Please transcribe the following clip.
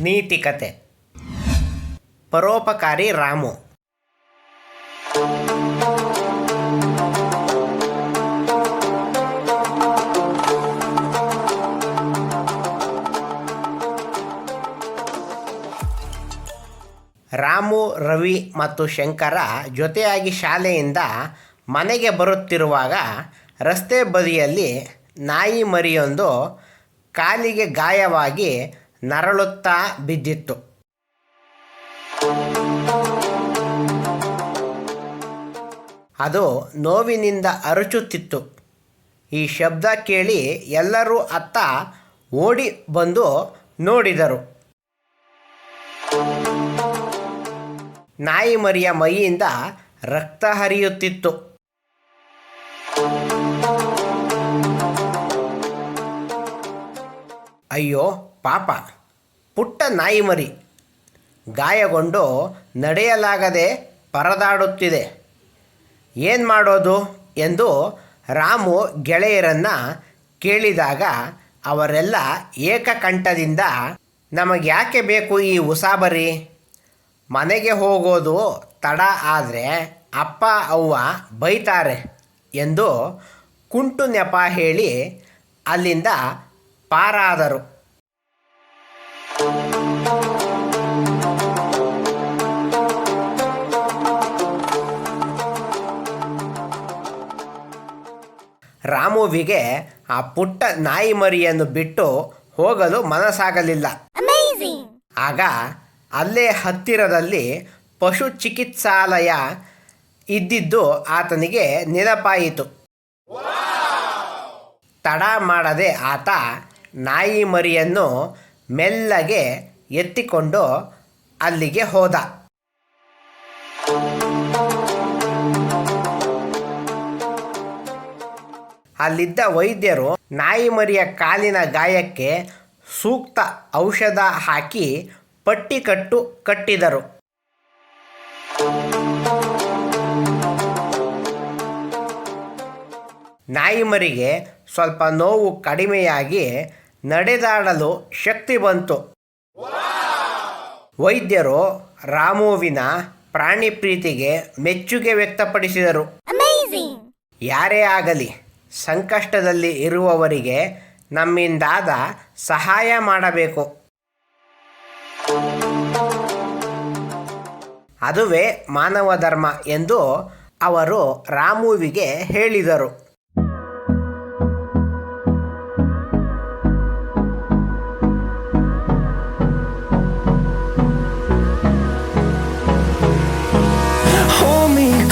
ನೀತಿಕತೆ. ಪರೋಪಕಾರಿ ರಾಮು. ರಾಮು, ರವಿ ಮತ್ತು ಶಂಕರ ಜೊತೆಯಾಗಿ ಶಾಲೆಯಿಂದ ಮನೆಗೆ ಬರುತ್ತಿರುವಾಗ ರಸ್ತೆ ಬದಿಯಲ್ಲಿ ನಾಯಿ ಮರಿಯೊಂದು ಕಾಲಿಗೆ ಗಾಯವಾಗಿ ನರಳುತ್ತಾ ಬಿದ್ದಿತ್ತು. ಅದು ನೋವಿನಿಂದ ಅರಚುತ್ತಿತ್ತು. ಈ ಶಬ್ದ ಕೇಳಿ ಎಲ್ಲರೂ ಅತ್ತ ಓಡಿ ಬಂದು ನೋಡಿದರು. ನಾಯಿ ಮರಿಯ ಮೈಯಿಂದ ರಕ್ತ ಹರಿಯುತ್ತಿತ್ತು. ಅಯ್ಯೋ ಪಾಪ. ಪುಟ್ಟ ನಾಯಿ ಮರಿ ಗಾಯಗೊಂಡು ನಡೆಯಲಾಗದೆ ಪರದಾಡುತ್ತಿದೆ. ಏನು ಮಾಡೋದು ಎಂದು ರಾಮು ಗೆಳೆಯರನ್ನು ಕೇಳಿದಾಗ ಅವರೆಲ್ಲ ಏಕಕಂಠದಿಂದ ನಮಗ್ಯಾಕೆ ಬೇಕು ಈ ಉಸಾಬರಿ ಮನೆಗೆ ಹೋಗೋದು ತಡ ಆದರೆ ಅಪ್ಪ, ಅವ್ವ ಬೈತಾರೆ ಎಂದು ಕುಂಟು ನೆಪ ಹೇಳಿ ಅಲ್ಲಿಂದ ಪಾರಾದರು. ರಾಮುವಿಗೆ ಆ ಪುಟ್ಟ ನಾಯಿ ಮರಿಯನ್ನು ಬಿಟ್ಟು ಹೋಗಲು ಮನಸ್ಸಾಗಲಿಲ್ಲ. ಆಗ ಅಲ್ಲೇ ಹತ್ತಿರದಲ್ಲಿ ಪಶು ಚಿಕಿತ್ಸಾಲಯ ಇದ್ದಿದ್ದು ಆತನಿಗೆ ನೆನಪಾಯಿತು. ತಡ ಮಾಡದೆ ಆತ ನಾಯಿ ಮರಿಯನ್ನು ಮೆಲ್ಲಗೆ ಎತ್ತಿಕೊಂಡು ಅಲ್ಲಿಗೆ ಹೋದ. ಅಲ್ಲಿದ್ದ ವೈದ್ಯರು ನಾಯಿ ಮರಿಯ ಕಾಲಿನ ಗಾಯಕ್ಕೆ ಸೂಕ್ತ ಔಷಧ ಹಾಕಿ ಪಟ್ಟಿ ಕಟ್ಟು ಕಟ್ಟಿದರು. ನಾಯಿ ಮರಿಗೆ ಸ್ವಲ್ಪ ನೋವು ಕಡಿಮೆಯಾಗಿ ನಡೆದಾಡಲು ಶಕ್ತಿ ಬಂತು. ವೈದ್ಯರು ರಾಮುವಿನ ಪ್ರಾಣಿ ಪ್ರೀತಿಗೆ ಮೆಚ್ಚುಗೆ ವ್ಯಕ್ತಪಡಿಸಿದರು. ಯಾರೇ ಆಗಲಿ ಸಂಕಷ್ಟದಲ್ಲಿ ಇರುವವರಿಗೆ ನಮ್ಮಿಂದಾದ ಸಹಾಯ ಮಾಡಬೇಕು. ಅದುವೇ ಮಾನವ ಧರ್ಮ ಎಂದು ಅವರು ರಾಮುವಿಗೆ ಹೇಳಿದರು.